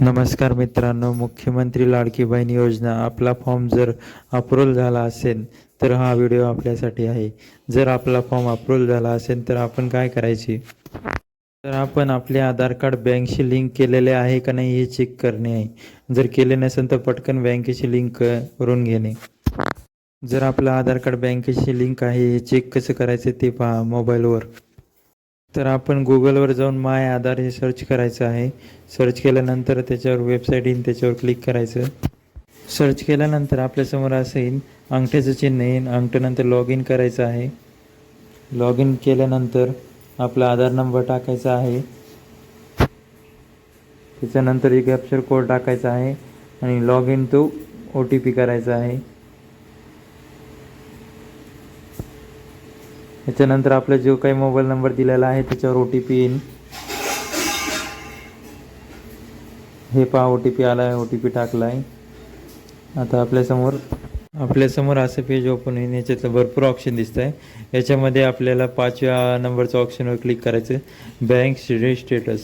नमस्कार मित्रांनो मुख्यमंत्री लाडकी बहीण योजना आपला फॉर्म जर अप्रूव्ह झाला असेल तर हा व्हिडिओ आपल्यासाठी आहे. जर आपला फॉर्म अप्रूव्ह झाला असेल तर आपण काय करायचे? तर आपण आपले आधार कार्ड बँकशी लिंक केलेले आहे का नाही हे चेक करणे आहे. जर केले नसेल तर पटकन बँकेशी लिंक करून घेणे. जर आपलं आधार कार्ड बँकेशी लिंक आहे हे चेक कसं करायचं ते पहा मोबाईलवर. तर आपण गुगलवर जाऊन माय आधार हे सर्च करायचं आहे. सर्च केल्यानंतर त्याच्यावर वेबसाईट येईन त्याच्यावर क्लिक करायचं. सर्च केल्यानंतर आपल्यासमोर असं येईल अंगठ्याचं चिन्ह येईन अंगठ्यानंतर लॉग इन करायचं आहे. लॉग इन केल्यानंतर आपला आधार नंबर टाकायचा आहे. त्याच्यानंतर एक कॅप्चर कोड टाकायचा आहे आणि लॉग इन तो ओ टी पी करायचा आहे. याच्यानंतर आपला जो काही मोबाईल नंबर दिलेला आहे त्याच्यावर ओ टी पी येईन. हे पहा ओ टी पी आला आहे ओ टी पी टाकला आहे आता आपल्यासमोर आपल्यासमोर असं पेज ओपन होईल याच्यातलं भरपूर ऑप्शन दिसत आहे याच्यामध्ये आपल्याला पाचव्या नंबरचं ऑप्शनवर क्लिक करायचं बँक स्टेटस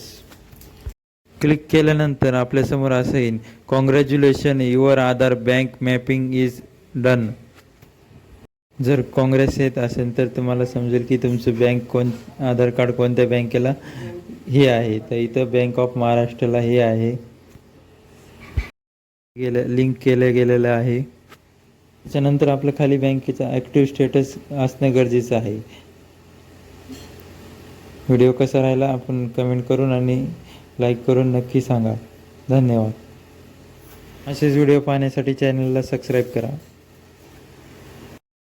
क्लिक केल्यानंतर आपल्यासमोर असं येईल. Congratulation your Aadhaar bank mapping is done जर काँग्रेस येत असेल तर तुम्हाला समजेल की तुमचं बँक कोण आधार कार्ड कोणत्या बँकेला हे आहे. तर इथं बँक ऑफ महाराष्ट्राला हे आहे. गेलं लिंक केलं गेलेलं आहे. त्याच्यानंतर आपलं खाली बँकेचा ॲक्टिव्ह स्टेटस असणं गरजेचं आहे. व्हिडिओ कसा राहिला आपण कमेंट करून आणि लाईक करून नक्की सांगा. धन्यवाद. असेच व्हिडिओ पाहण्यासाठी चॅनलला सबस्क्राईब करा.